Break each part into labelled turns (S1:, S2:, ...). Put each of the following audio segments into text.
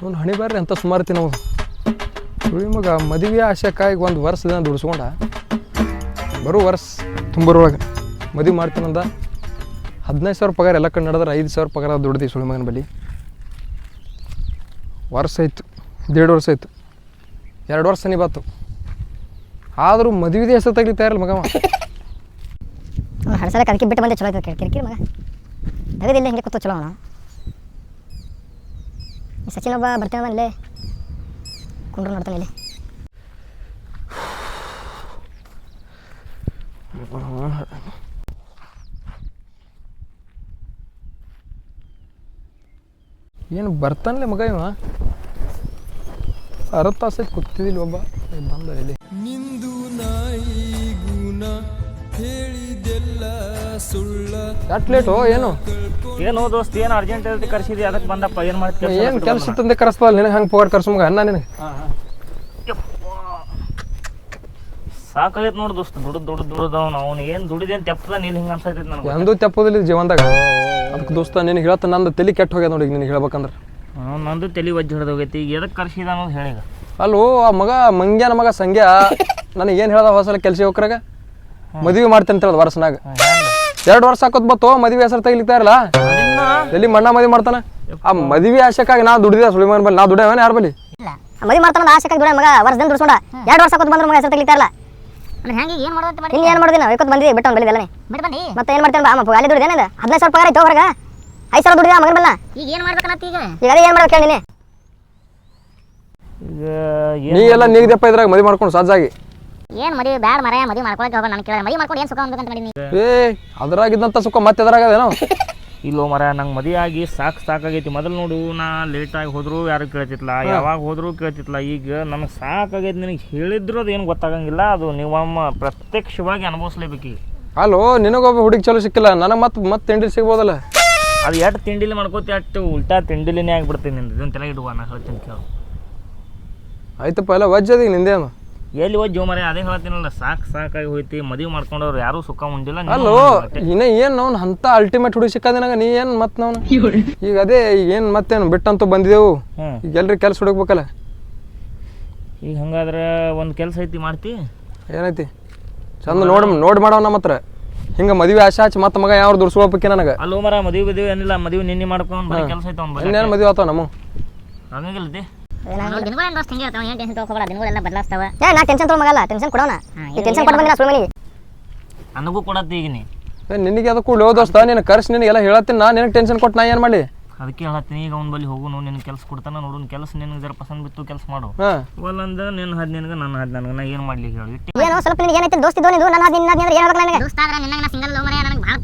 S1: ಅವ್ನು ಹಣಿ ಬರ್ರಿ ಅಂತ ಸುಮಾರು ನಾವು ಸುಳಿ ಮಗ ಮದುವೆ ಆಶಕ್ಕಾಗಿ ಒಂದು ವರ್ಷದಿಂದ ದುಡಿಸ್ಕೊಂಡ. ಬರೋ ವರ್ಷ ತುಂಬರೊಳಗೆ ಮದುವೆ ಮಾಡ್ತೀನಂದ. ಹದಿನೈದು ಸಾವಿರ ಪಗಾರ ಎಲ್ಲ ಕಡೆ ನಡೆದ್ರೆ ಐದು ಸಾವಿರ ಪಗಾರ ದುಡ್ದು ಸುಳಿ ಮಗನ ಬಳಿ ವರ್ಷ ಆಯಿತು, ದೇಡ್ ವರ್ಷ ಆಯ್ತು, ಎರಡು ವರ್ಷ ನೀ ಬಾತು. ಆದರೂ ಮದುವೆದೇ ಹೆಸರು ತೆಗಿತಾ ಇರಲ್ಲ ಮಗವ.
S2: ಹಡ್ಸಲಕ್ಕೆ ಅದಕ್ಕೆ ಬಿಟ್ಟು ಬಂದೆ, ಚಲೋ ಆಯ್ತು ಕಿರಿ ಕಿರಿಕಿರಿ ಮಗ. ತೆಗೆದಿಲ್ಲ ಹಿಂಗೆ ಕೂತು ಚಲೋ ಈ ಸಚಿನ್ ಒಬ್ಬ ಬರ್ತಾನೆ ಇಲ್ಲೇ. ಕುಂಡ್ರು ನೋಡ್ತಾನೆ ಇಲ್ಲಿ.
S1: ಏನು ಬರ್ತಾನಲ್ಲ ಮಗ ಇವ? ಅರವತ್ತು ತಾಸು ಆಯ್ತು ಕೂತಿದ್ದಿಲ್ಲ ಒಬ್ಬ ಬಂದ ಇಲ್ಲಿ.
S3: ನಿಂದು ನಾಯಿ ಗುಣ ಸುಳ್ಳ
S1: ಯಾಟ್ ಲೇಟು ಏನು?
S4: ಏನು ದೋಸ್ತ್ ಏನು ಅರ್ಜೆಂಟ್ ಇರುತ್ತೆ ಕರ್ಸಿದಿ? ಅದಕ್ಕೆ ಬಂದಪ್ಪ ಏನು ಮಾಡ್ತೀವಿ
S1: ಏನು ಕೆಲಸ ತಂದೆ ಕರೆಸ್ತಲ್ಲ ನಿನಗೆ ಹಂಗೆ ಪಗಾರ ಕರ್ಸು ಮಗ ಅನ್ನ ನಿನಗೆ?
S4: ಸಾಕಾಗೈತೆ ನೋಡು ದೋಸ್ತ್ ದುಡ್ದು ದುಡ್ದು ದುಡ್ದು ಅವ್ನು ಅವ್ನು ಏನು ದುಡಿದೆ ಅಂತ ತೆಪ್ಪದ ನೀನು ಹಿಂಗೆ ಅನ್ಸೈತೈತೆ ನನಗೆ
S1: ಎಂದು ತೆಪ್ಪದಿಲ್ಲ ಜೀವನದಾಗ. ಅದಕ್ಕೆ ದೋಸ್ತ ನಿನಗೆ ಹೇಳ್ತ ನಂದು ತಲೆ ಕೆಟ್ಟ ಹೋಗ್ಯದ ನೋಡಿ ನಿನಗೆ ಹೇಳ್ಬೇಕಂದ್ರೆ.
S4: ಹ್ಞೂ ನಂದು ತಲೆ ಒಜ್ಜಿ ಹಿಡ್ದು ಹೋಗೈತಿ. ಎದಕ್ಕೆ ಕರ್ಸಿದ ಅನ್ನೋದು ಹೇಳೀಗ
S1: ಅಲ್ಲೋ ಆ ಮಗ ಮಂಗ್ಯಾನ ಮಗ ಸಂಗ್ಯ ನನಗೆ ಏನು ಹೇಳ್ದ ಹೊಸಲ ಕೆಲಸ ಹೋಗ್ರಾಗ? ಮದುವೆ ಮಾಡ್ತೇನೆ ಅಂತ ಹೇಳೋದು ವರ್ಷನಾಗ. ಎರಡು ವರ್ಷ ಹಾಕೋದ್ ಬತ್ತು ಮದುವೆ ಹೆಸರು ತೆಗಿಲಿಕ್ತಾ ಇರಲ್ಲ ಎಲ್ಲಿ ಮಣ್ಣ ಮದುವೆ ಮಾಡ್ತಾನ? ಆ ಮದುವೆ ಆಶಕ್ಕಾಗಿ ನಾ ದುಡಿದೆ ಸುಳಿಮನ್ ಬಲ್ಲಿ. ನಾ ದುಡಿಯವನ ಯಾರ ಬಲ್ಲಿ?
S2: ಇಲ್ಲ. ಮದುವೆ ಮಾಡ್ತಾನ ಆಶಕ್ಕಾಗಿ ದುಡ ಮಗ ವರ್ಷದಿಂದ ದುಡ್ಸೋಣ ಎರಡು ವರ್ಷ ಹಾಕೋದ್ ಬಂದ್ರೆ ಮಗ ಹೆಸರು ತೆಗಿಲಿಕ್ತಾ ಇರಲ್ಲ
S5: ಹೆಂಗೆ ಏನು ಮಾಡೋದು ಮಾಡಿ?
S2: ಏನು ಮಾಡೋದಿನ? ಹೋಯ್ಕೊತ್ ಬಂದಿದ್ದೆ ಬಿಟ್ಟು ಅವ್ನು ಬೆಳೆದಲ್ಲೇ
S5: ಬಿಟ್ಟು ಬಂದಿ?
S2: ಮತ್ತೆ ಏನು ಮಾಡ್ತೇನೆ ಬಾ ಅಲ್ಲಿ ದುಡಿದೇನೆ ಹದಿನೈದು ಸಾವಿರ ಪಗಾರ ಐತೆ ಹೊರಗ. ಐದು ಸಾವಿರ ದುಡಿದ ಮಗನ ಬಲ್ಲ
S5: ಈಗ ಏನು ಮಾಡ್ಬೇಕನ್ನತ್ತ ಈಗ?
S2: ಈಗ ಅದೇ ಏನು ಮಾಡ್ಬೇಕು ಕೇಳಿ
S1: ನೀ ಎಲ್ಲ ನೀಗ್ದಪ್ಪ ಇದ್ರಾಗ ಮದುವೆ ಮಾಡ್ಕೊಂಡು ಸಜ್ಜಾಗಿ
S5: ಏನು ಮದುವೆ ಬ್ಯಾಡ ಮರ ಮದುವೆ ಮಾಡ್ಕೊಳಕ್ಕೆ ಹೋಗೋ ನಾನು ಕೇಳ ಮದುವೆ ಮಾಡ್ಕೊಂಡು ಏನು ಸುಖ ಅಂತ ಮಾಡಿ
S1: ಏ ಅದ್ರಾಗಿದ್ದಂತ ಸುಖ ಮತ್ತೆ ಎದ್ರಾಗದೇನೋ
S4: ಇಲ್ಲೋ ಮರ ನಂಗೆ ಮದಿ ಆಗಿ ಸಾಕು ಸಾಕಾಗೈತಿ. ಮೊದಲು ನೋಡು ನಾ ಲೇಟಾಗಿ ಹೋದ್ರು ಯಾರು ಕೇಳ್ತಿತ್ಲ ಯಾವಾಗ ಹೋದ್ರು ಕೇಳ್ತಿತ್ಲ. ಈಗ ನನಗೆ ಸಾಕಾಗೈತಿ ನಿನಗೆ ಹೇಳಿದ್ರು ಅದು ಏನು ಗೊತ್ತಾಗಂಗಿಲ್ಲ. ಅದು ನೀವಮ್ಮ ಪ್ರತ್ಯಕ್ಷವಾಗಿ ಅನುಭವಿಸ್ಲೇಬೇಕು
S1: ಅಲೋ ನಿನಗೊಬ್ಬ ಹುಡುಗಿ ಚಲೋ ಸಿಕ್ಕಿಲ್ಲ. ನನಗೆ ಮತ್ತೆ ಮತ್ತೆ ತಿಂಡಿ ಸಿಗ್ಬೋದಲ್ಲ?
S4: ಅದು ಎಷ್ಟು ತಿಂಡಿಲಿ ಮಾಡ್ಕೋತಿ ಅಷ್ಟು ಉಲ್ಟಾ ತಿಂಡಿಲಿನೇ ಆಗಿಬಿಡ್ತೀನಿ ನಿಂದು. ಇದನ್ನು ತಲೆಗೆ ಇಡುವ ನಾ ಹೇಳ್ತೀನಿ ಕೇಳು.
S1: ಆಯ್ತಪ್ಪ ಎಲ್ಲ ವಜ್ಜದಿ ನಿಂದೇನು?
S4: ಎಲ್ಲಿ ಹೋಗಿ ಮರೆ ಅದೇ ಹೇಳ್ತೀನಲ್ಲ ಸಾಕು ಸಾಕಾಗಿ ಹೋಯ್ತಿ ಮದುವೆ ಮಾಡ್ಕೊಂಡವ್ರು ಯಾರು ಸುಖ ಉಂಡಿಲ್ಲ ನೀನು
S1: ಅಲ್ಲೋ. ಇನ್ನ ಏನ್ ಅವ್ನು ಅಂತ ಅಲ್ಟಿಮೇಟ್ ಹುಡುಗಿ ಸಿಕ್ಕದ ನನಗೆ ನೀ ಏನು ಮತ್ತೆ ನಾವು ಈಗ ಅದೇ ಈಗ ಏನು ಮತ್ತೇನು ಬಿಟ್ಟಂತೂ ಬಂದಿದೆವು. ಈಗ ಎಲ್ರಿ ಕೆಲಸ ಹುಡುಕ್ಬೇಕಲ್ಲ?
S4: ಈಗ ಹಂಗಾದ್ರೆ ಒಂದು ಕೆಲಸ ಐತಿ ಮಾಡ್ತಿ?
S1: ಏನೈತಿ? ಚಂದ ನೋಡ್ ನೋಡ್ ಮಾಡವ ನಮ್ಮ ಹತ್ರ. ಹಿಂಗ ಮದುವೆ ಆಶೆ ಹಚ್ಚಿ ಮತ್ತೆ ಮಗ ಯಾವ್ದು ದುಡ್ಸ್ಕೊಳ್ಬೇಕಿ ನನಗೆ?
S4: ಅಲ್ಲೋ ಮರ ಮದುವೆ ಮದುವೆ ಏನಿಲ್ಲ ಮದುವೆ ನಿನ್ನೆ ಮಾಡ್ಕೊಂಡು ಕೆಲ್ಸ ಐತೆ
S1: ಮದುವೆ ಆತಾವ ನಮ್ಮ
S4: ಹಂಗಾಗಿಲ್ಲದೆ
S5: ದಿನಗಳು ದೋಸ್ತ ಹಿಂಗೆ ಇರ್ತಾವ ಏನು ಟೆನ್ಷನ್ ತೊಗೊಬೇಡ ದಿನಗಳೆಲ್ಲ ಬದಲಾಗ್ತಾವ
S2: ಏ ನಾ ಟೆನ್ಷನ್ ತೊಗೊಳ ಮಗಲ್ಲ ಟೆನ್ಷನ್ ಕೊಡೋಣ ಈ ಟೆನ್ಷನ್ ಬಂದಿನ
S4: ನನಗೂ ಕೊಡತ್ತಿ ಈಗ ನೀ.
S1: ಏ ನಿನಗೆ ಅದಕ್ಕೂ ಲೋ ದೋಸ್ತ ನೀನು ಕರ್ಸಿ ನಿನಗೆಲ್ಲ ಹೇಳತ್ತೀನಿ ನಾ ನಿನಗೆ ಟೆನ್ಷನ್ ಕೊಟ್ಟು ನಾ ಏನು ಮಾಡಿ
S4: ಅದಕ್ಕೆ ಹೇಳತ್ತೀನಿ ಈಗ ಅವ್ನ ಬಳಿ ಹೋಗು ನಿನ್ನ ಕೆಲಸ ಕೊಡ್ತಾನ ನೋಡು ಕೆಲಸ ನಿನಗೆ ಜರ ಪಸಂದ್ ಬಿತ್ತು ಕೆಲಸ ಮಾಡು.
S1: ಹಾಂ.
S4: ಒಲ್ಲಂದ ನಿನ್ನ ಹದ್ ನಿನಗೆ ನನ್ನ ಹದ್ ನನಗೆ ನಾ ಏನು ಮಾಡ್ಲಿ ಹೇಳಿ?
S2: ಏನೋ ಸ್ವಲ್ಪ ನಿನಗೆ ಏನೈತೆ ದೋಸ್ತಿ ನನ್ನ ನಿನ್ನ ಅಂದ್ರೆ ಏನು ನನಗೆ?
S5: ದೋಸ್ತ ಆದ್ರೆ ನಿನ್ನ ನಾ ಸಿಂಗಲ್ ಲವ್ ಮರೆ ನನಗೆ ಭಾಳ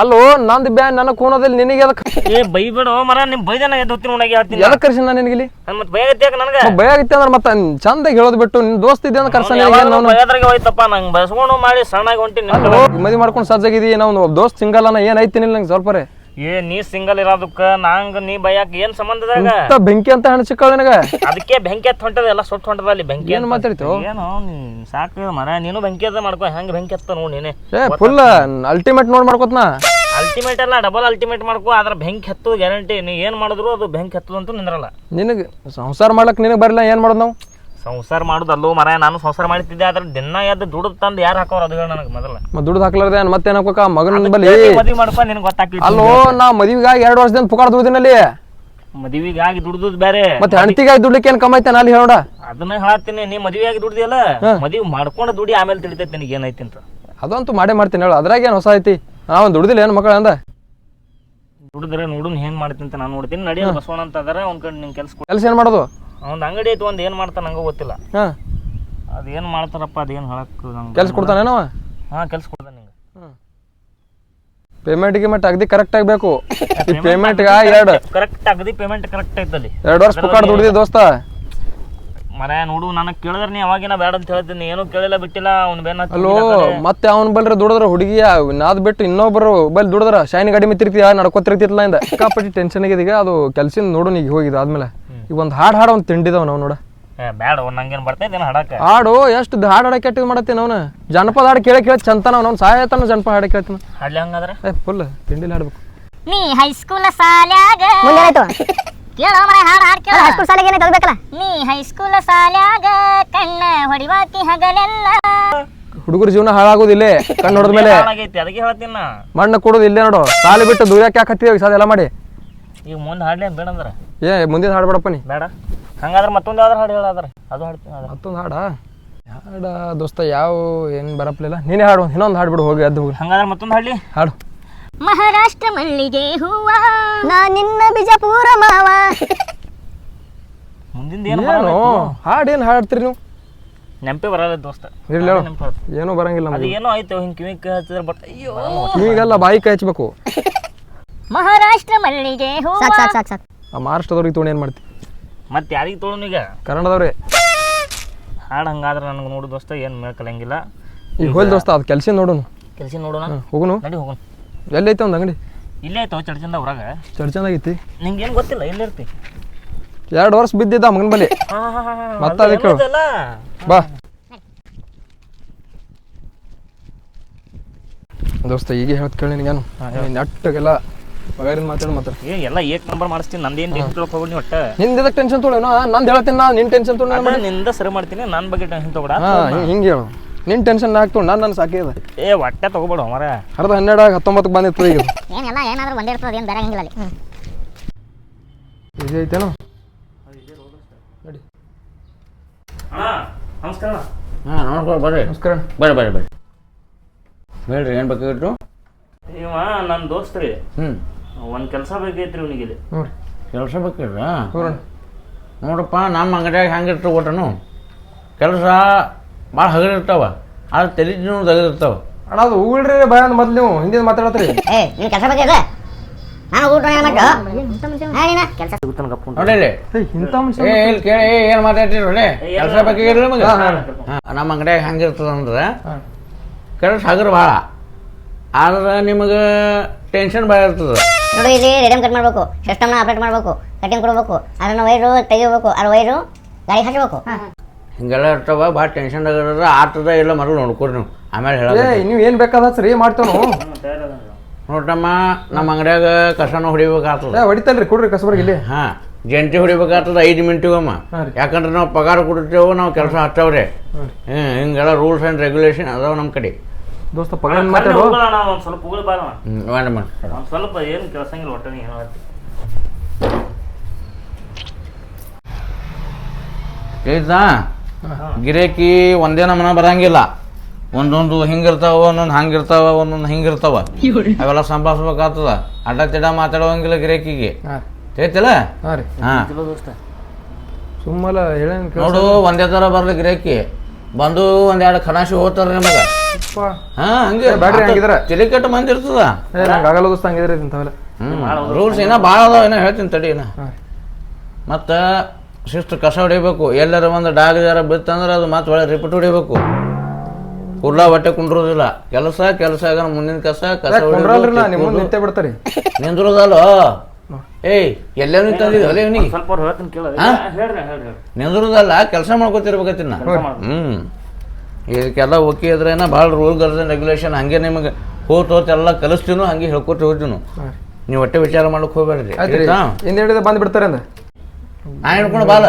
S1: ಅಲ್ಲೋ ನಂದು ಬ್ಯಾ ನನಗೆ ಕೂನೋದಲ್ಲಿ ನಿನಗೆ ಅದಕ್ಕೆ
S4: ಏ ಬೈಬೇಡ ಮರ ನಿಮ್ಮ ಬೈದನ ಎದ್ದು ಹೊತ್ತಿನ ಒಳಗೆ ಹೇಳ್ತೀನಿ.
S1: ಎದಕ್ಕೆ ಕರ್ಸಿ ನಾನು ನಿನಗಿಲ್ಲಿ?
S4: ಮತ್ತೆ ಬೈಗತ್ತೆ ನನಗೆ?
S1: ಭಯ ಆಗತ್ತೆ ಅಂದ್ರೆ ಮತ್ತೆ ಚಂದಾಗಿ ಹೇಳೋದು ಬಿಟ್ಟು ನಿನ್ನ ದೋಸ್ತ ಇದೆ ಅಂದ್ರೆ ಕರ್ಸ ನಾನು ಏನು
S4: ಬೈದ್ರಾಗೆ ಹೋಯ್ತಪ್ಪ ನಂಗೆ ಬಸ್ಕೊಂಡು ಮಾಡಿ ಸಣ್ಣಾಗಿ
S1: ಹೊಂಟಿ ಮದುವೆ ಮಾಡ್ಕೊಂಡು ಸಜ್ಜಾಗಿದ್ದೀನಿ ನಾವು ದೋಸ್ತ ಸಿಂಗಲ್ ಅನ್ನ ಏನು ಐತಿ ನಂಗೆ ಸ್ವಲ್ಪ ರೀ.
S4: ಏ ನೀ ಸಿಂಗಲ್ ಇರೋದಕ್ಕ ನಂಗ ನೀ ಬೈಯಾಕ ಏನ್ ಸಂಬಂಧದಾಗ
S1: ಬೆಂಕಿ ಅಂತ ಹಣ ಸಿಕ್ಕ ನಿನಗೆ?
S4: ಅದಕ್ಕೆ ಬೆಂಕಿ ಎತ್ ಹೊಂಟದ ಎಲ್ಲ ಸುಟ್ಟ ಹೊಂಟದ ಅಲ್ಲಿ ಬೆಂಕಿ
S1: ಏನ್ ಮಾತಾಡ್ತು?
S4: ಏನು ಸಾಕು ಮರ ನೀನು ಬೆಂಕಿ ಅದ ಮಾಡ್ಕೊ ಹೆಂಗ್ ಬೆಂಕಿ ಹತ್ತ ನೋಡ್ ನೀನೆ.
S1: ಏ ಫುಲ್ ಅಲ್ಟಿಮೇಟ್ ನೋಡ್ ಮಾಡ್ಕೊತನಾ?
S4: ಅಲ್ಟಿಮೇಟ್ ಅಲ್ಲ ಡಬಲ್ ಅಲ್ಟಿಮೇಟ್ ಮಾಡ್ಕೊ ಅದ್ರ ಬೆಂಕಿ ಹತ್ತು ಗ್ಯಾರಂಟಿ ನೀ ಏನ್ ಮಾಡಿದ್ರು ಅದು ಬೆಂಕಿ ಹತ್ತದಂತೂ ನಿಂದ್ರಲ್ಲ.
S1: ನಿನಗೆ ಸಂಸಾರ ಮಾಡ್ಲಕ್ ನಿನಗೆ ಬರಲ್ಲ ಏನು ಮಾಡೋದು ನಾವು?
S4: ಸಂಸಾರ ಮಾಡುದು ಅಲ್ಲೋ ಮರ ನಾನು ಸಂಸಾರ ಮಾಡ್ತಿದ್ದೆ ಆದ್ರೆ ದಿನ ಎದ್ದು ದುಡ್ದು ತಂದು ಯಾರು ಹಾಕೋರು ಅದು ಹೇಳ ನನಗೆ ಮೊದಲ.
S1: ಮತ್ತೆ ದುಡ್ದು ಹಾಕ್ಲಾರ್ದೆ ಮತ್ತೆ ಏನಕ್ಕ ಮಗನ ಬಲ್ಲಿ
S4: ಮದ್ವಿ ಮಾಡ್ಕೊ ನಿನಗೆ ಗೊತ್ತಾಗ್ತೈತಿ
S1: ಅಲ್ಲೋ ನಾ ಮದುವೆಗಾಗಿ ಎರಡು ವರ್ಷದಿಂದ ಪುಕಾರ ದುಡ್ದಿನಲ್ಲಿ
S4: ಮದುವೆಗಾಗಿ ದುಡ್ದು ಬೇರೆ.
S1: ಮತ್ತೆ ಹಣತಿಗಾಗಿ ದುಡ್ಲಿಕ್ಕೆ ಏನು ಕಮ್ಮೈತೆ ಅಲ್ಲಿ ಹೇಳೋಡ
S4: ಅದನ್ನ ಹೇಳ್ತೀನಿ ನೀ ಮದುವೆಯಾಗಿ ದುಡ್ದಿಯಲ್ಲ? ಮದುವೆ ಮಾಡ್ಕೊಂಡು ದುಡಿ ಆಮೇಲೆ ತಿಳಿತೈತಿ ನಿನಗೆ ಏನೈತಿ ಅಂತ.
S1: ಅದಂತೂ ಮಾಡೇ ಮಾಡ್ತೀನಿ ಹೇಳು. ಅದ್ರಾಗ ಏನು ಹೊಸ ಐತಿ? ನಾವು ದುಡ್ದಿಲ್ಲ ಏನು ಮಕ್ಕಳ ಅಂದ?
S4: ದುಡಿದ್ರೆ ನೋಡುನ್ ಹೆಂಗ್ ಮಾಡ್ತೀನಿ ಅಂತ ನಾನು ನೋಡ್ತೀನಿ. ನಡಿ ಬಸವಣ್ಣ ಅಂತ ಅದರ ಅವ್ನ ಕಡೆ ನಿಂಗೆ ಕೆಲ್ಸ
S1: ಕೆಲಸ ಏನು ಮಾಡೋದು?
S4: ಅವ್ನ ಅಂಗಡಿ ಐತಿ ಒಂದು ಏನು ಮಾಡ್ತಾನೆ ನಂಗೆ ಗೊತ್ತಿಲ್ಲ.
S1: ಹಾಂ.
S4: ಅದು ಏನು ಮಾಡ್ತಾರಪ್ಪ ಅದೇನು ಹೇಳಕ್ ನಂಗೆ
S1: ಕೆಲಸ ಕೊಡ್ತಾನೇನವ
S4: ಹಾಂ ಕೆಲ್ಸ ಕೊಡ್ತಾನೆ ನಿಂಗೆ.
S1: ಪೇಮೆಂಟ್ ಗಿಮೆಂಟ್ ಅಗದಿ ಕರೆಕ್ಟ್ ಆಗಬೇಕು ಈ ಪೇಮೆಂಟ್ ಎರಡು.
S4: ಕರೆಕ್ಟ್ ಅಗದಿ ಪೇಮೆಂಟ್ ಕರೆಕ್ಟ್ ಐತಲ್ಲಿ
S1: ಎರಡು ವರ್ಷ ಪುಕಾಡ್ ದುಡ್ದಿ ದೋಸ್ತ.
S4: ಮರ ನೋಡು ನನಗೆ ಕೇಳಿದ್ರೆ ನೀ ಅವಾಗಿನ ಬೇಡ ಅಂತ ಹೇಳ್ತೀನಿ. ಏನು ಕೇಳಿಲ್ಲ ಬಿಟ್ಟಿಲ್ಲ ಅವ್ನು ಬೇನ
S1: ಅಲ್ಲೋ ಮತ್ತೆ ಅವ್ನು ಬಲ್ರಿ ದುಡಿದ್ರ ಹುಡುಗಿಯ ನಾದ್ ಬಿಟ್ಟು ಇನ್ನೊಬ್ರು ಬಲ್ ದುಡಿದ್ರ. ಶೈನ್ ಗಾಡಿ ಮಿತ್ತಿರ್ತೀಯ ನಡ್ಕೊತಿರ್ತಿತ್ತಲ್ಲ ಇಂದ. ಸಿಕ್ಕಾಪಟ್ಟಿ ಟೆನ್ಷನ್ ಆಗಿದೆ ಈಗ ಅದು ಕೆಲ್ಸಿಂದ ನೋಡು ಈಗ ಹೋಗಿದ ಆದ್ಮೇಲೆ. ಈಗ ಒಂದು ಹಾಡು ಹಾಡು ಒಂದು ತಿಂಡಿದವ ನಾವು ನೋಡ.
S4: ಬೇಡ ನಂಗೇನು ಬರ್ತೈತೆ ಏನು
S1: ಹಾಡು ಎಷ್ಟು ಹಾಡು ಹಾಡ ಕೆಟ್ಟಿದ್ ಮಾಡತ್ತೀನಿ ಅವನು. ಜನಪದ ಹಾಡು ಕೇಳಿ ಕೇಳಿ ಚಂತನ ಅವ್ನು. ಸಾಯತನ ಜನಪದ ಹಾಡು ಕೇಳ್ತೀನಿ
S4: ಹಾಡ್ಲಿ ಹಂಗಾದ್ರೆ?
S1: ಏ ಫುಲ್ ತಿಂಡಿಲಿ ಹಾಡ್ಬೇಕು.
S5: ನೀ ಹೈಸ್ಕೂಲ್ ಸಾಲ್ಯಾಗ
S2: ಮುಂದೆ ಏನಾಯ್ತು
S5: ಕೇಳೋ ಮರ ಹಾಡು ಹಾಡು ಕೇಳ.
S2: ಹೈಸ್ಕೂಲ್ ಶಾಲೆಗೆ ಏನೇ ಓದ್ಬೇಕಲ್ಲ
S5: ನೀ ಹೈಸ್ಕೂಲ್ ಸಾಲ್ಯಾಗ ಕಣ್ಣ ಹೊಡಿವಾಕಿ ಹಗಲೆಲ್ಲ.
S1: ಹುಡುಗರ ಜೀವನ ಹಾಳಾಗೋದಿಲ್ಲೇ ಕಣ್ಣು ಹೊಡೆದ ಮೇಲೆ.
S4: ಆಗೈತಿ ಅದಕ್ಕೆ ಹೇಳ್ತೀನಿ ನಾ.
S1: ಮಣ್ಣು ಕೊಡೋದು ಇಲ್ಲೇ ನೋಡು. ಸಾಲಿ ಬಿಟ್ಟು ದೂರಕ್ಕೆ ಯಾಕೆ ಹತ್ತಿವಿ ಸಾಲ ಮಾಡಿ?
S4: ಈಗ ಮುಂದೆ ಹಾಡ್ಲಿ ಬೇಡ ಅಂದ್ರೆ?
S1: ಏ ಮುಂದಿನ ಹಾಡು ಬಿಡಪ್ಪ ನೀ.
S4: ಬೇಡ. ಹಂಗಾದ್ರೆ ಮತ್ತೊಂದು ಯಾವ್ದಾರು ಹಾಡು ಹೇಳಾದ್ರೆ. ಅದು ಹಾಡ್ತೀನಿ ಅದ್ರ
S1: ಮತ್ತೊಂದು ಹಾಡ? ಹಾಡ ದೋಸ್ತ ಯಾವ ಏನು ಬರಪ್ಲಿಲ್ಲ. ನೀನೇ ಹಾಡು ಇನ್ನೊಂದು ಹಾಡ್ಬಿಡು ಹೋಗಿ ಅದು ಹೋಗಿ.
S4: ಹಂಗಾದ್ರೆ ಮತ್ತೊಂದು ಹಾಡ್ಲಿ.
S1: ಹಾಡು.
S5: ಮಹಾರಾಷ್ಟ್ರ ಮಲ್ಲಿಗೆ ಹೂವ.
S2: ನಾ ನಿನ್ನ ಬಿಜಾಪುರ ಮಾವ.
S4: ಮುಂದಿಂದ ಏನು
S1: ಏನು? ಹಾಡು ಏನು ಹಾಡ್ತೀರಿ ನೀವು?
S4: ನೆನಪೇ ಬರಲ್ಲ ದೋಸ್ತ.
S1: ಇರ್ಲಿ ಹೇಳು.
S4: ನೆನಪು
S1: ಏನೂ ಬರಂಗಿಲ್ಲ
S4: ಅದು
S1: ನಮಗೆ.
S4: ಏನೋ ಆಯ್ತು ಹಿಂಗೆ ಕಿವಿ ಹಚ್ಚಿದ್ರೆ ಬಟ್ ಅಯ್ಯೋ.
S1: ಈಗೆಲ್ಲ ಬಾಯಿ ಕೈ ಹಚ್ಬೇಕು
S5: ಮಹಾರಾಷ್ಟ್ರ ಮಲ್ಲಿಗೆ ಹೂವ.
S2: ಸಾಕ್ ಸಾಕ್ ಸಾಕ್ ಸಾಕ್.
S1: ಆ ಮಹಾರಾಷ್ಟ್ರದವ್ರಿಗೆ ತೊಗೊಂಡು ಏನು ಮಾಡ್ತಿ?
S4: ಮತ್ತೆ ಯಾರಿಗೆ ತೊಗೊಂಡು ಈಗ?
S1: ಕನ್ನಡದವ್ರೆ.
S4: ಹಾಡು ಹಂಗಾದ್ರೆ ನನಗೆ ನೋಡು ದೋಸ್ತ ಏನು ಮೇಳ್ಕಲಂಗಿಲ್ಲ
S1: ಈಗ ಹೋಲ್ ದೋಸ್ತ ಅದು ಕೆಲಸ ನೋಡೋನು.
S4: ಕೆಲಸ ನೋಡೋಣ?
S1: ಹೋಗುನು.
S4: ನಡಿ ಹೋಗೋಣ
S1: ಎಲ್ಲೈತೆ ಒಂದು ಅಂಗಡಿ?
S4: ಇಲ್ಲೇ ಚರ್ಚಂದ ಚಡ್ಚಂದ ಹೊರಗ
S1: ಚಡ್ಚಂದ ಐತಿ
S4: ನಿಂಗೆ ಏನು ಗೊತ್ತಿಲ್ಲ ಇಲ್ಲಿರ್ತಿ
S1: ಎರಡು ವರ್ಷ ಬಿದ್ದಿದ್ದ ಮಗನ ಬಳಿ ಮತ್ತೆ ಅದಕ್ಕೆ. ಬಾ. ದೋಸ್ತ ಈಗ ಹೇಳ್ತ ಕೇಳಿ ನಿನಗೇನು? ನೆಟ್ಟಗೆಲ್ಲ ಬಗಾರಿಂದ ಮಾತಾಡಿ ಮಾತಾಡ.
S4: ಏ ಎಲ್ಲ ಏಕ್ ನಂಬರ್ ಮಾಡಿಸ್ತೀನಿ. ನಂದೇನು ಟೆನ್ಷನ್ ತೊಗೊಳಕ್ ನೀವು ಒಟ್ಟ.
S1: ನಿಂದ ಇದಕ್ಕೆ ಟೆನ್ಷನ್ ತೊಗೊಳೇನೋ ನಂದು ಹೇಳ್ತೀನಿ ನಾ ನಿನ್ನ ಟೆನ್ಷನ್ ತೊಗೊಂಡು
S4: ನಿಂದ ಸರಿ ಮಾಡ್ತೀನಿ. ನನ್ನ ಬಗ್ಗೆ ಟೆನ್ಷನ್ ತಗೋಡ
S1: ಹಾಂ ಹಿಂಗೆ ಹೇಳು. ನಿನ್ನ ಟೆನ್ಷನ್ ನಾ ತೊಗೊಂಡು ನಾನು ನನ್ನ ಸಾಕಿದೆ
S4: ಏ ಒಟ್ಟೆ ತಗೋಬೇಡ ಮರ
S1: ಅರ್ಧ ಹನ್ನೆರಡು ಹತ್ತೊಂಬತ್ತಕ್ಕೆ ಬಂದಿತ್ತು ಈಗ.
S5: ಏನೆಲ್ಲ ಏನಾದ್ರೂ ಒಂದೇ ಇರ್ತದೆ ಏನು ಬೇರೆ ಹಂಗಿಲ್ಲ ಅಲ್ಲಿ.
S1: ಇದು ಐತೇನೋ?
S4: ಅಣ್ಣ ನಮಸ್ಕಾರ
S6: ಹಾಂ ನೋಡ್ಕೊ ಬರ್ರಿ.
S1: ನಮಸ್ಕಾರ.
S6: ಬರ್ರಿ ಬರ್ರಿ ಬರ್ರಿ. ಹೇಳ್ರಿ ಏನು ಬೇಕಾಗಿತ್ತು?
S4: ಇವ ನನ್ನ ದೋಸ್ತ್ರಿ.
S6: ಹ್ಞೂ
S4: ಒಂದು ಕೆಲಸ ಬೇಕೈತ್ರಿ ಇವನಿಗೆ ಇಲ್ಲಿ
S1: ಹ್ಞೂ.
S6: ಕೆಲಸ
S1: ರೀ
S6: ನೋಡಪ್ಪ ನಮ್ಮ ಅಂಗಡಿಯಾಗ ಹೆಂಗೆ ಇರ್ತಾವ ಒಟ್ಟನು ಕೆಲಸ ಭಾಳ ಹಗರಿರ್ತಾವ ಆದ್ರೆ ತಲೆ ಜೀವನ ತೆಗೆದಿರ್ತಾವ
S1: ಅಣ್ಣ ಅದು ಉಗುಳ್ರಿ ಭಯ ಮೊದ್ಲು ನೀವು ಹಿಂದಿನ ಮಾತಾಡತ್ರಿ.
S2: ಏ ನಿನ್ ಕೆಲಸ ಬಗ್ಗೆ ಇದೆ ನಾನು ಊಟ ಮಾಡ್ಬೇಕು ಹಾ ನೀನ ಕೆಲಸ
S4: ಸಿಗುತ್ತಾನ ಗಪ್ಪ
S6: ನೋಡಿರಿ
S1: ಇಂಥ ಮನುಷ್ಯ
S6: ಏ ಇಲ್ಲಿ ಕೇಳಿ ಏ ಏನು ಮಾತಾಡ್ತೀರಿ ನೋಡಿ? ಕೆಲಸ ನಿಮಗೆ? ಹಾಂ ನಮ್ಮ ಅಂಗಡಿಯಾಗ ಹೆಂಗೆ ಇರ್ತದ ಅಂದ್ರೆ ಕೆಲಸ ಹಗರು ಭಾಳ. ಆದ್ರೆ ನಿಮಗೆ ಟೆನ್ಷನ್ ಭಾಳ ಇರ್ತದೆ.
S2: ನೋಡಿ ಇಲ್ಲಿ ರೆಡಮ್ ಕಟ್ ಮಾಡ್ಬೇಕು ಸಿಸ್ಟಮ್ನ ಅಪ್ಡೇಟ್ ಮಾಡಬೇಕು ಕಟಿಂಗ್ ಕೊಡಬೇಕು ಅದನ್ನ ವೈರು ತೆಗಿಬೇಕು ಅದ್ರ ವೈರು ಗಾಡಿ ಹಾಕಬೇಕು
S6: ಹಿಂಗೆಲ್ಲ ಇರ್ತಾವ ಭಾಳ ಟೆನ್ಷನ್ ಆಗಿರೋದು ಆತದ ಇಲ್ಲ ಮೊದಲು ನೋಡ್ಕೊರಿ ನೀವು. ಆಮೇಲೆ ಹೇಳ
S1: ನೀವು ಏನು ಬೇಕಾದ್ರೆ ರೀ ಮಾಡ್ತೇವೆ ನಾವು.
S6: ನೋಡ್ರಮ್ಮ ನಮ್ಮ ಅಂಗಡಿಯಾಗ ಕಸನ ಹೊಡಿಬೇಕಾಗ್ತದೆ.
S1: ಹೊಡಿತಲ್ರಿ ಕೊಡ್ರಿ ಕಸಬರ್ಗಿ ಇಲ್ಲಿ.
S6: ಹಾಂ ಜಂಟಿ ಹೊಡಿಬೇಕಾಗ್ತದೆ ಐದು ಮಿನಿಟಿಗಮ್ಮ. ಯಾಕಂದ್ರೆ ನಾವು ಪಗಾರ ಕೊಡ್ತೇವೆ ನಾವು ಕೆಲಸ ಹಚ್ಚವ್ರೆ.
S1: ಹಾಂ
S6: ಹ್ಞೂ ಹಿಂಗೆಲ್ಲ ರೂಲ್ಸ್ ಆ್ಯಂಡ್ ರೆಗ್ಯುಲೇಷನ್ ಅದಾವ ನಮ್ಮ ಕಡೆ.
S1: ದೋಸ್ತ ಪಗಾರ ಮಾತಾಡು.
S4: ಹೋಗೋಣ ಒಂದು ಸ್ವಲ್ಪ
S6: ಮೇಡಮ್
S4: ಒಂದು ಸ್ವಲ್ಪ ಏನು ಕೆಲಸಂಗಿಲ್ಲ ಒಟ್ಟ ನೀ ಏನೋ.
S6: ಗಿರೇಕಿ ಒಂದೇ ನಮನ ಬರಂಗಿಲ್ಲ. ಒಂದೊಂದು ಹಿಂಗಿರ್ತಾವ ಒಂದೊಂದು ಹಂಗಿರ್ತಾವ ಒಂದೊಂದು ಹಿಂಗಿರ್ತಾವ. ಅವೆಲ್ಲ ಸಂಭಾಳಿಸ್ಬೇಕಾಗ್ತದ ಅಡ್ಡ ತಿಡ ಮಾತಾಡುವಂಗಿಲ್ಲ ಗಿರೇಕಿಗೆ.
S1: ಹಾಂ.
S6: ಹೇಳ್ತಿಲ್ಲ
S1: ಹಾಂ ರೀ.
S6: ಹಾಂ.
S4: ಚಲೋ ದೋಸ್ತ.
S1: ಸುಮ್ಮಲ್ಲ ಹೇಳೇನು
S6: ನೋಡು ಒಂದೇ ಥರ ಬರ್ಲಿ ಗಿರೇಕಿ. ಬಂದು ಒಂದೆರಡು ಖನಾಶಿ ಹೋಗ್ತಾರ ನಿಮಗೆ. ಹಾ ಹಂಗೆ.
S1: ಹಂಗಿದ್ರ.
S6: ತಲೆ ಮಂದಿ ಇರ್ತದ.
S1: ಆಗಲ್ಲ ದೋಸ್ತ ಹಂಗಿದ್ರಿ ಇಂಥವೆಲ್ಲ
S6: ರೂಲ್ಸ್ ಏನೋ ಭಾಳ ಅದಾವ ಏನೋ ಹೇಳ್ತೀನಿ ತಡಿ ಏನ ಮತ್ತ ಶಿಸ್ತು ಕಸ ಹೊಡಿಬೇಕು. ಎಲ್ಲರ ಒಂದು ಡಾಗ್ ಜರ ಬಿತ್ತಂದ್ರೆ ಅದು ಮತ್ತೆ ಒಳ್ಳೆ ರಿಪೀಟ್ ಹೊಡಿಬೇಕು. ಕುರ್ಲಾ ಬಟ್ಟೆ ಕುಂಡ್ರೋದಿಲ್ಲ. ಕೆಲಸ ಕೆಲಸ ಆಗ ಮುಂದಿನ ಕಸ ಕಸ
S1: ನಿಂತೆ ಬಿಡ್ತಾರಿ.
S6: ನಿಂದ್ರದಲ್ಲ? ಏಯ್ ಎಲ್ಲೇ ಅಲ್ಲೇ ಇವನಿಗೆ
S4: ಹೇಳ್ರಿ
S6: ನಿಂದ್ರದಲ್ಲ ಕೆಲಸ ಮಾಡ್ಕೋತಿರ್ಬೇಕತ್ತಿನ ಹ್ಮ್. ಇದಕ್ಕೆಲ್ಲ ಓಕೆ ಇದ್ರೇನ ಭಾಳ ರೂಲ್ ಗರ್ಸ್ ರೆಗ್ಯುಲೇಷನ್ ಹಂಗೆ ನಿಮಗೆ ಹೋತ್ ಹೋತ್ ಎಲ್ಲ ಕಲಿಸ್ತೀನು ಹಂಗೆ ಹೇಳ್ಕೊತ ಹೋಗ್ತೀನು ನೀವು ಒಟ್ಟೆ ವಿಚಾರ ಮಾಡಕ್ ಹೋಗ್ಬೇಡ್ರಿ
S1: ರೀ. ಹಿಂದೆ ಬಂದು ಬಿಡ್ತಾರೆ ಅಂದ
S6: ನಾ ಹೇಳ್ಕೊಂಡು ಬಾಲ.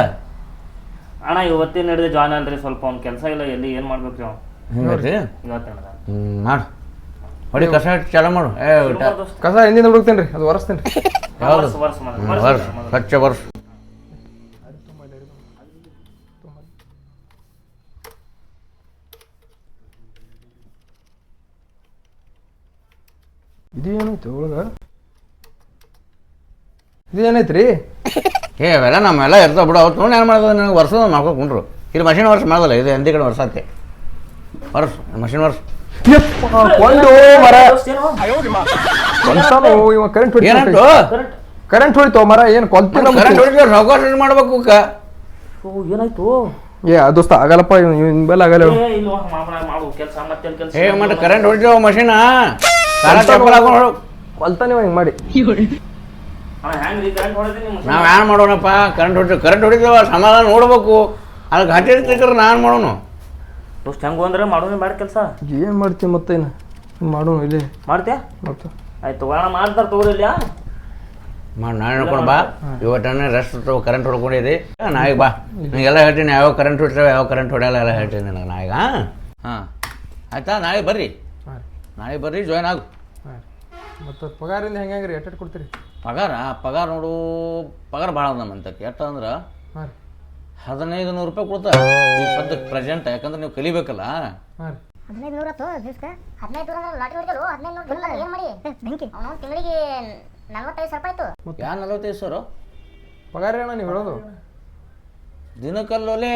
S4: ಅಣ್ಣ ಇವತ್ತಿನ ಹಿಡಿದು ಜಾಯ್ನ್ ಅಲ್ರಿ ಸ್ವಲ್ಪ ಅವ್ನ ಕೆಲಸ ಇಲ್ಲ ಎಲ್ಲಿ ಏನು ಮಾಡ್ಬೇಕು ನಾವು
S6: ಹಿಂಗೈತಿ?
S4: ಇವತ್ತು
S6: ಮಾಡು. ಹೊಡಿ ಕಸ ಚಾಲ ಮಾಡು. ಏ
S1: ಕಸ ಹಿಂದಿಂದ ಹುಡುಕ್ತೇನೆ ರೀ ಅದು ಒರೆಸ್ತೇನೆ ರೀ
S6: ಯಾವ್ದು
S4: ವರ್ಷ ವರ್ಷ
S6: ಸ್ವಚ್ಛ ವರ್ಷ.
S1: ಇದು ಏನೈತೆ ಒಳಗ? ಇದು ಏನೈತೆ ರೀ
S6: ಏ ಅವೆಲ್ಲ ನಮ್ಮೆಲ್ಲ ಇರ್ತಾವ ಬಿಡು. ಅವ್ರು ತೊಗೊಂಡು ಏನು ಮಾಡೋದು ನನಗೆ ವರ್ಷದ ಮಾಡ್ಕೊಂಡ್ರು ಇಲ್ಲಿ ಮಷಿನ್ ವರ್ಷ ಮಾಡೋದಲ್ಲ ಇದು ಎಂದಿ ಕಡೆ ವರ್ಷ ಮಷಿನ್ ವರ್ಷ.
S1: ಕೊಂಡು ಮರ. ಕೊಂತಾನು ಇವ ಕರೆಂಟ್
S6: ಏನಂಟು
S1: ಕರೆಂಟ್ ಮರ ಏನು ಕೊಲ್ತಿಲ್ಲ
S6: ಕರೆಂಟ್ ಹೊಡಿದ್ರೆ ಸಾವಕಾಶ ಮಾಡ್ಬೇಕು ಕ
S4: ಓ ಏನಾಯ್ತು?
S1: ಏ ದೋಸ್ತ ಆಗಲ್ಲಪ್ಪ ಇವ್ ಬೆಲ್ಲ ಆಗಲ್ಲ.
S4: ಏ ಮಾಡ ಮಾಡು ಕೆಲಸ ಮತ್ತೆ ಕೆಲಸ?
S6: ಏ ಮತ್ತೆ ಕರೆಂಟ್ ಹೊಡಿತೀವ ಮಷಿನ? ಹೊಡು
S1: ಕೊಲ್ತಾನೆ ಹಿಂಗ್ ಮಾಡಿ.
S6: ನಾವು ಏನು ಮಾಡೋಣಪ್ಪ? ಕರೆಂಟ್ ಹೊಡಿತೀವಿ ಕರೆಂಟ್ ಹೊಡಿತೀವ ಸಮಾಧಾನ ನೋಡ್ಬೇಕು. ಅಲ್ಲಿ ಘಾಟಿ ಇರ್ತಿಕ್ರೆ ನಾನು ಮಾಡೋನು.
S4: ದೋಸ್ತ ಹೆಂಗು ಅಂದ್ರೆ ಮಾಡೋಣ ಬೇಡ ಕೆಲಸ?
S1: ಏನ್ ಮಾಡ್ತೀವಿ ಮತ್ತೇನು ಮಾಡೋಣ ಇಲ್ಲಿ.
S4: ಮಾಡ್ತೀಯಾ?
S1: ಮತ್ತೆ.
S4: ಆಯ್ತು ತಗೋಣ ಮಾಡ್ತಾರ ತಗೋರಿ ಇಲ್ಲಿ.
S6: ಮಾಡಿ ನಾನು ಹೇಳ್ಕೊಂಡು ಬಾ. ಇವತ್ತನೇ ರೆಸ್ಟ್ ಕರೆಂಟ್ ಹೊಡ್ಕೊಂಡಿರಿ ಈಗ ಬಾ. ನಿಮಗೆಲ್ಲ ಹೇಳ್ತೀನಿ ಯಾವ ಕರೆಂಟ್ ಹೊಡ್ತೇವೆ ಯಾವ ಕರೆಂಟ್ ಹೊಡೆಯಲ್ಲ ಎಲ್ಲ ಹೇಳ್ತೀನಿ ನನಗೆ ನಾಳೆಗೆ ಹಾಂ? ಹಾಂ. ಆಯ್ತಾ ನಾಳೆ ಬರ್ರಿ. ನಾಳೆ ಬರ್ರಿ ಜಾಯ್ನ್ ಆಗು.
S1: ಹಾಂ ಮತ್ತು ಪಗಾರಿಂದ ಹೆಂಗೆ ಹೆಂಗೆ ರೀ? ಎಟ್ಟು ಕೊಡ್ತೀರಿ?
S6: ಪಗಾರ? ಪಗಾರ ನೋಡು ಪಗಾರ ಭಾಳ ಅದ ನಮ್ಮಂತಕ್ಕೆ ಎಷ್ಟು ಅಂದ್ರೆ
S1: ಹಾಂ ರೀ.
S6: ಹದಿನೈದು ನೂರು ರೂಪಾಯಿ ಕೊಡ್ತಾ. ಈ ಸದ್ಯಕ್ಕೆ ಪ್ರೆಸೆಂಟ್ ಯಾಕಂದ್ರೆ ನೀವು ಕಲಿಬೇಕಲ್ಲ.
S1: ಹಾಂ ರೀ.
S2: ಹದಿನೈದು ನೂರ ಹತ್ತು ದಿವ್ಸಕ್ಕ.
S5: ಹದಿನೈದು ನೂರ ಲಾಟ್ರಿ ಹೊಡೆದಲು ಹದಿನೈದು ನೂರ ಏನ್ ಮಾಡಿ?
S2: ಬೆಂಕಿ.
S5: ಅವನು ತಿಂಗಳಿಗೆ ನಲ್ವತ್ತೈದು ಸಾವಿರ ರೂಪಾಯಿ ಆಯ್ತು.
S6: ಯಾ ನಲವತ್ತೈದು ಸಾವಿರ?
S1: ಪಗಾರ ಅಣ್ಣ ನೀವು ಹೇಳೋದು?
S6: ದಿನಕ್ಕಲ್ಲೋಲೆ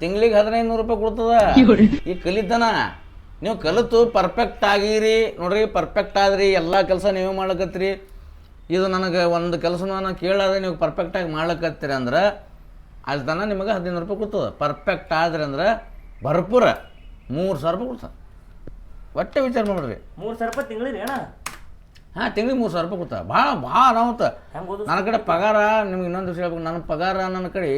S6: ತಿಂಗಳಿಗೆ ಹದಿನೈದು ನೂರು ರೂಪಾಯಿ ಕೊಡ್ತದ. ಈಗ ಕಲಿತಾನ ನೀವು ಕಲಿತು ಪರ್ಫೆಕ್ಟ್ ಆಗಿರಿ. ನೋಡ್ರಿ ಪರ್ಫೆಕ್ಟ್ ಆದ್ರಿ. ಎಲ್ಲ ಕೆಲಸ ನೀವೇ ಮಾಡ್ಲಕತ್ರಿ. ಇದು ನನಗೆ ಒಂದು ಕೆಲಸ ನಾನು ಕೇಳಾದ್ರೆ ನೀವು ಪರ್ಫೆಕ್ಟಾಗಿ ಮಾಡ್ಲಕತ್ತೀರಿ ಅಂದ್ರೆ ಅಲ್ಲಿ ತನಕ ನಿಮಗೆ ಹದಿನೈದು ರೂಪಾಯಿ ಕೊಡ್ತದೆ. ಪರ್ಫೆಕ್ಟ್ ಆದ್ರಿ ಅಂದ್ರೆ ಭರ್ಪೂರ ಮೂರು ಸಾವಿರ ರೂಪಾಯಿ ಕೊಡ್ತಾರೆ ಒಟ್ಟೆ ವಿಚಾರ ಮಾಡ್ರಿ.
S4: ಮೂರು ಸಾವಿರ ರೂಪಾಯಿ ತಿಂಗಳಿಗೆ ಅಣ್ಣ?
S6: ಹಾಂ ತಿಂಗಳಿಗೆ ಮೂರು ಸಾವಿರ ರೂಪಾಯಿ ಕೊಡ್ತಾರೆ ಭಾಳ ಭಾಳ ಅನಾಹುತ. ನನ್ನ ಕಡೆ ಪಗಾರ ನಿಮ್ಗೆ ಇನ್ನೊಂದು ವಿಷಯ ಹೇಳ್ಬೇಕು. ನನ್ನ ಪಗಾರ ನನ್ನ ಕಡೆ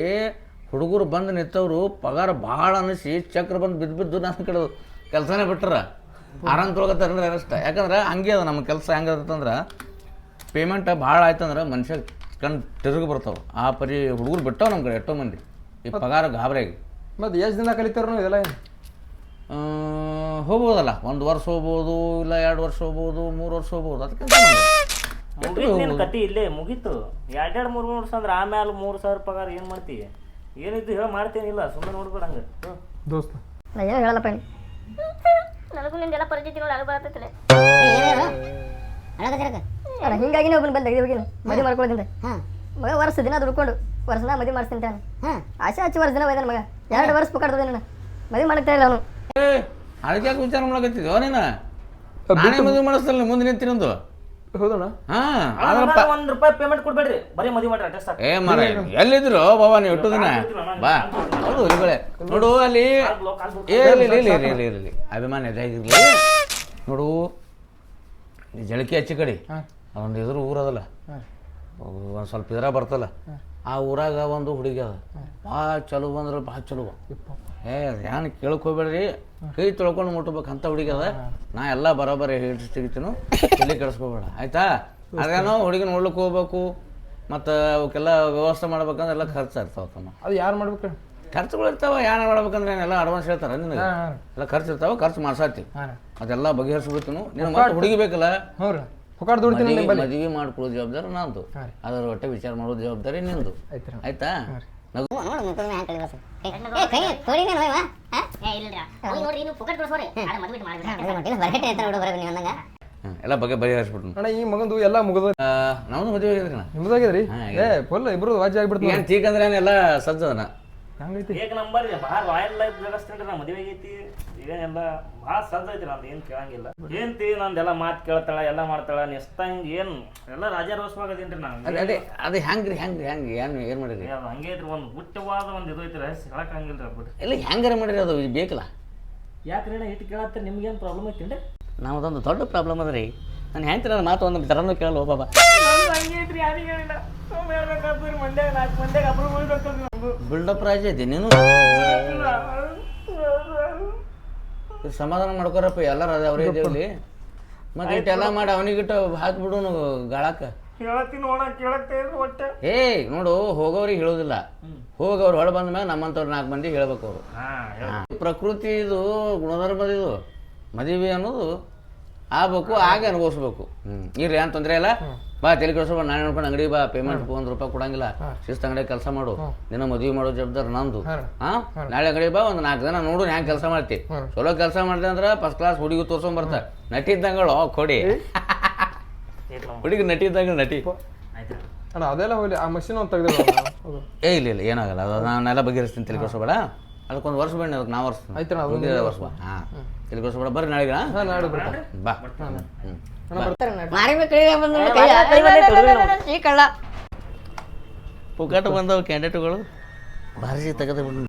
S6: ಹುಡುಗರು ಬಂದು ನಿಂತವರು ಪಗಾರ ಭಾಳ ಅನಿಸಿ ಚಕ್ರ ಬಂದು ಬಿದ್ದು ಬಿದ್ದು ನನ್ನ ಕಡೆ ಕೆಲಸನೇ ಬಿಟ್ರ. ಆರಾಮ್ ತೊಗೊತಾರ ಅಷ್ಟ. ಯಾಕಂದ್ರೆ ಹಂಗೆ ಅದ ನಮ್ಮ ಕೆಲಸ ಹೆಂಗದಂದ್ರೆ ಪೇಮೆಂಟ್ ಭಾಳ ಆಯ್ತಂದ್ರೆ ಮನುಷ್ಯ ಕಣ್ ತಿರುಗಿ ಬರ್ತಾವೆ. ಆ ಪರಿ ಹುಡುಗರು ಬಿಟ್ಟಾವ ನಮ್ಮ ಕಡೆ ಎಷ್ಟೋ ಮಂದಿ. ಈ ಪಗಾರ ಗಾಬರಿಯಾಗಿ.
S1: ಮತ್ತು ಎಷ್ಟು ದಿನ ಕಲಿತಾರ ಇದೆಲ್ಲ ಏನು?
S6: ಆ, ಹೋಗ್ಬೋದಲ್ಲ. ಒಂದು ವರ್ಷ ಹೋಗ್ಬೋದು ಇಲ್ಲ ಎರಡು ವರ್ಷ ಹೋಗ್ಬೋದು ಮೂರು ವರ್ಷ ಹೋಗ್ಬೋದು. ಅದಕ್ಕೆ
S4: ಮುಗೀತು ನಿನ್ನ ಕತಿ ಇಲ್ಲೇ ಮುಗೀತು. ಎರಡೆರಡು ಮೂರು ಮೂರು ವರ್ಷ ಅಂದ್ರೆ ಆಮೇಲೆ ಮೂರು ಸಾವಿರ ಪಗಾರ ಏನು ಮಾಡ್ತೀವಿ ಏನಿದ್ದು ಹೇಳಿ ಮಾಡ್ತೇನಿಲ್ಲ. ಸುಮ್ಮನೆ ನೋಡ್ಬೇಡ ಹಂಗೆ.
S1: ದೋಸ್ತ.
S2: ನಾ ಏನು ಹೇಳಲ್ಲಪ್ಪ. ನೀ
S5: ನನಗೂ ನಿಂದೆಲ್ಲ ಪರಿಚಿತಿ ನೋಡಿ ಅಳು ಬರತ್ತೈತಲೆ
S2: ಅಲ್ಲ ಹಿಂಗಾಗಿ ಒಬ್ಬನ ಬಂದ ಈಗ ಮದಿ ಮದುವೆ ಮಾಡ್ಕೊಳ್ಳೋದಿಂದ ಮಗ ವರ್ಷ ದಿನ ದುಡ್ಕೊಂಡು ವರ್ಷನ ಮದಿ ಮಾಡಿಸ್ತೀನಿ ತಾನೆ ಆಸೆ ಹಚ್ಚಿ ವರ್ಷ ದಿನ ಒಯ್ದಾನ ಮಗ. ಎರಡು ವರ್ಷ ಪುಕಾಡ್ತದೆ ನನ್ನ ಮದುವೆ ಮಾಡಕ್ತಾ ಇಲ್ಲ ಅವನು.
S6: ಏ ಅದಕ್ಕೆ ಯಾಕೆ ವಿಚಾರ ಮಾಡಕತ್ತಿದ್ಯೋ ನೀನು? ನಾನೇ ಮದುವೆ ಮಾಡಿಸ್ತಲ್ಲ ಮುಂದೆ ನಿಂತಿನೊಂದು
S1: ಹೌದಣ್ಣ?
S6: ಹಾ ಆದ್ರಪ್ಪ
S4: ಒಂದು ರೂಪಾಯಿ ಪೇಮೆಂಟ್ ಕೊಡ್ಬೇಡ್ರಿ. ಬರೀ ಮಾಡ್ರಿ ಅಷ್ಟೇ
S6: ಏ ಮರ ಎಲ್ಲಿದ್ರು? ಬಾಬಾ ನೀವು ಇಟ್ಟು ದಿನ. ಬಾ. ಹೌದು ಹುಲಿಗಳೇ. ನೋಡು ಅಲ್ಲಿ ಏ ಇರ್ಲಿ ಇರ್ಲಿ ಇರ್ಲಿ ಇರ್ಲಿ ಅಭಿಮಾನ ಇದಾಗಿರ್ಲಿ ನೋಡು ಜಳಕಿ ಹಚ್ಚಿ ಕಡೆ. ಅದೊಂದು ಎದುರು ಊರದಲ್ಲ
S1: ಒಂದ್
S6: ಒಂದು ಸ್ವಲ್ಪ ಇದ್ರ ಬರ್ತಲ್ಲ. ಆ ಊರಾಗ ಒಂದು ಹುಡುಗಿ ಅದ. ಭಾಳ ಚಲೋ ಬಂದ್ರೆ ಭಾಳ ಚಲೋ ಏ ಏನು ಕೇಳಕ್ ಹೋಗ್ಬೇಡ್ರಿ ಕೈ ತೊಳ್ಕೊಂಡು ಮುಟ್ಬೇಕು ಅಂತ ಹುಡುಗಿ ಅದ. ನಾ ಎಲ್ಲ ಬರೋಬ್ಬರಿ ಹೇಳಿ ತೆಗಿತೀನು. ಎಲ್ಲಿ ಕೆಡಿಸ್ಕೋಬೇಡ ಆಯ್ತಾ? ಅದೇನೋ ಹುಡುಗಿ ನೋಡ್ಲಿಕ್ಕೆ ಹೋಗ್ಬೇಕು. ಮತ್ತು ಅವಕ್ಕೆಲ್ಲ ವ್ಯವಸ್ಥೆ ಮಾಡ್ಬೇಕಂದ್ರೆ ಎಲ್ಲ ಖರ್ಚು ಇರ್ತಾವ ತಮ್ಮ.
S1: ಅದು ಯಾರು ಮಾಡ್ಬೇಕು?
S6: ಖರ್ಚುಗಳು ಇರ್ತಾವ ಯಾರು ಮಾಡ್ಬೇಕಂದ್ರೆ ಏನೆಲ್ಲ ಅಡ್ವಾನ್ಸ್ ಹೇಳ್ತಾರ ನಿನಗೆ. ಎಲ್ಲ ಖರ್ಚು ಇರ್ತಾವ ಖರ್ಚು ಮಾಡ್ಸಾತಿ. ಅದೆಲ್ಲ ಬಗೆಹರಿಸ್ಬಿಡ್ತೀನಿ. ನೀನು ಮತ್ತೆ ಹುಡುಗಿ ಬೇಕಲ್ಲ?
S1: ಹ್ಞೂ ದುಡ್ತೀನಿ
S6: ಮದುವೆ ಮಾಡ್ಕೊಳ್ಳೋ ಜವಾಬ್ದಾರಿ ನಂದು ಅದರ ಒಟ್ಟೆ ವಿಚಾರ ಮಾಡೋ ಜವಾಬ್ದಾರಿ ನಿಂದು
S1: ಆಯ್ತು
S6: ನಗು ಹ್ಮ್, ಎಲ್ಲ ಬಗ್ಗೆ ಬಗೆಹರಿಸ್ಬಿಟ್ನು
S1: ಅಣ್ಣ ಈ ಮಗಂದು ಎಲ್ಲ ಮುಗಿದ
S6: ನಮ್ದು ಮದುವೆ ಆಗಿದ್ರಿ
S1: ನಿಮ್ದಾಗಿದ್ರಿ ಏ ಫುಲ್ ಇಬ್ರು ವಾಜಿ ಆಗ್ಬಿಡ್ತು
S6: ಏನು ಚೀಕಂದ್ರೆ ಎಲ್ಲ ಏನೆಲ್ಲ ಸಜ್ಜದನ?
S1: ಹಂಗೈತಿ.
S4: ಏಕ ನಂಬರ್ ಭಾಳ ರಾಯಲ್ ಲೈಫ್ ಬೆಳೆಸ್ತೀನಿ ನಾ ಮದುವೆ ಆಗೈತಿ. ಏನೆಲ್ಲ ಭಾಳ ಸಜ್ಜ ಐತಿ ನಂದು ಏನು ಕೇಳಂಗಿಲ್ಲ. ಏನ್ತಿ ನಂದೆಲ್ಲ ಮಾತು ಕೇಳ್ತಾಳ ಎಲ್ಲ ಮಾಡ್ತಾಳ ನೆಸ್ತ ಹಿಂಗೆ ಏನು ಎಲ್ಲ ರಾಜಾರೋಸ್ವಾಗದೀನಿ ನಾನು
S6: ಅದೇ ಅದೇ ಹೆಂಗ್ರಿ ಹೆಂಗ್ರಿ ಹೆಂಗೆ ಏನು ಏನು ಮಾಡಿರಿ
S4: ಅದು ಹಂಗೆ ಐತ್ರಿ ಒಂದು ಗುಟ್ಟವಾದ ಒಂದು ಇದು ಐತಿ ರಹಸ್ಯ ಹೇಳಕ್ಕಾಗಿಲ್ಲ ರೀ ಬಿಟ್ಟು
S6: ಇಲ್ಲ ಹೆಂಗಾರ ಮಾಡಿರಿ ಅದು ಬೇಕಲ್ಲ?
S4: ಯಾಕ್ರಿ ನಾ ಇಟ್ಟು ಕೇಳತ್ತ ನಿಮ್ಗೇನು ಪ್ರಾಬ್ಲಮ್ ಐತಿ
S6: ನಮ್ಮದೊಂದು ದೊಡ್ಡ ಪ್ರಾಬ್ಲಮ್ ಅದ ರೀ. ನಾನು ಹೆಂಗ್ತಿರ ನನ್ನ ಮಾತು ಒಂದು ತರನು ಕೇಳಲ್ಲ ಬಾಬಾ? ಬಿಲ್ಡಪ್ ರಾಜ ಐತಿ ನೀನು? ಇದು ಸಮಾಧಾನ ಮಾಡ್ಕೊರಪ್ಪ ಎಲ್ಲರೂ ಅದ ಅವರೇ ಇದೇವಲ್ಲಿ ಮತ್ತೆ ಇಟ್ಟೆಲ್ಲ ಮಾಡಿ ಅವನಿಗಿಟ್ಟು ಹಾಕ್ಬಿಡು ಗಾಳಕ
S4: ಹೇಳತ್ತೀನಿ ನೋಡ ಕೇಳಕ್ತಾ ಇದ್ರು ಒಟ್ಟೆ.
S6: ಏ ನೋಡು ಹೋಗೋರಿಗೆ ಹೇಳೋದಿಲ್ಲ. ಹೋಗವ್ರು ಹೊರ ಬಂದ ಮೇಲೆ ನಮ್ಮಂತವ್ರು ನಾಲ್ಕು ಮಂದಿ ಹೇಳ್ಬೇಕು ಅವರು. ಪ್ರಕೃತಿ ಇದು ಗುಣಧರ್ಮದ ಇದು. ಮದುವೆ ಅನ್ನೋದು ಆಗ್ಬೇಕು ಆಗ ಅನುಭವಿಸ್ಬೇಕು. ಹ್ಮ್ ಇರ್ಲಿ ಏನು ತೊಂದರೆ ಇಲ್ಲ. ಬಾ ತಲೆ ಕೆಲಸ ನಾನು ಹೇಳ್ಕೊಂಡು ಅಂಗಡಿ ಬಾ ಪೇಮೆಂಟ್ ಒಂದ್ ರೂಪಾಯಿ ಕೊಡಂಗಿಲ್ಲ. ಶಿಸ್ತು ಅಂಗಡಿ ಕೆಲಸ ಮಾಡು. ದಿನ ಮದುವೆ ಮಾಡೋ ಜವಾಬ್ದಾರಿ ನಂದು. ಹಾ? ನಾಳೆ ಅಂಗಡಿ ಬಾ ಒಂದು ನಾಲ್ಕು ಜನ ನೋಡು ಹ್ಯಾಂಗ ಕೆಲಸ ಮಾಡ್ತಿ. ಚಲೋ ಕೆಲಸ ಮಾಡಿದೆ ಅಂದ್ರೆ ಫಸ್ಟ್ ಕ್ಲಾಸ್ ಹುಡುಗಿ ತೋರ್ಸ್ಕೊಂಡ್ ಬರ್ತಾ. ನಟಿದ್ದಂಗಳು ಕೊಡಿ. ಹುಡುಗಿ ನಟಿ ಇದ್ದಂಗ ನಟಿ.
S1: ಅಣ್ಣ ಅದೆಲ್ಲ ಹೋಗ್ಲಿ ಆ ಮಷಿನ್ ಒಂದು ತೆಗ್ದಿಲ್ಲ
S6: ಏ ಇಲ್ಲ ಇಲ್ಲ ಏನಾಗಲ್ಲ. ಅದು ನಾನೆಲ್ಲ ಬಗೆಹರಿಸ್ತೀನಿ ತಲೆ ಕೆಡಿಸ್ಬೇಡ ಅದಕ್ಕೊಂದು ವರ್ಷ ಬೇಡ ಅದಕ್ಕೆ ನಾವು ವರ್ಷ. ಹುಡುಗಿ ವರ್ಷ. ಬಾ ಹಾಂ. ತಲೆ ಕೆಡಿಸ್ಬೇಡ ಬರ್ರಿ ನಾಳೆಗೆ
S1: ಹಾಂ ನಾಳೆ ಬರ್ತಾರೆ
S6: ಬಾ.
S2: ಈ ಕಳ್ಳ.
S6: ಪುಕಾಟ ಬಂದವು ಕ್ಯಾಂಡೇಟ್ಗಳು ಭಾರಿ ತೆಗೆದು ಬಿಡು.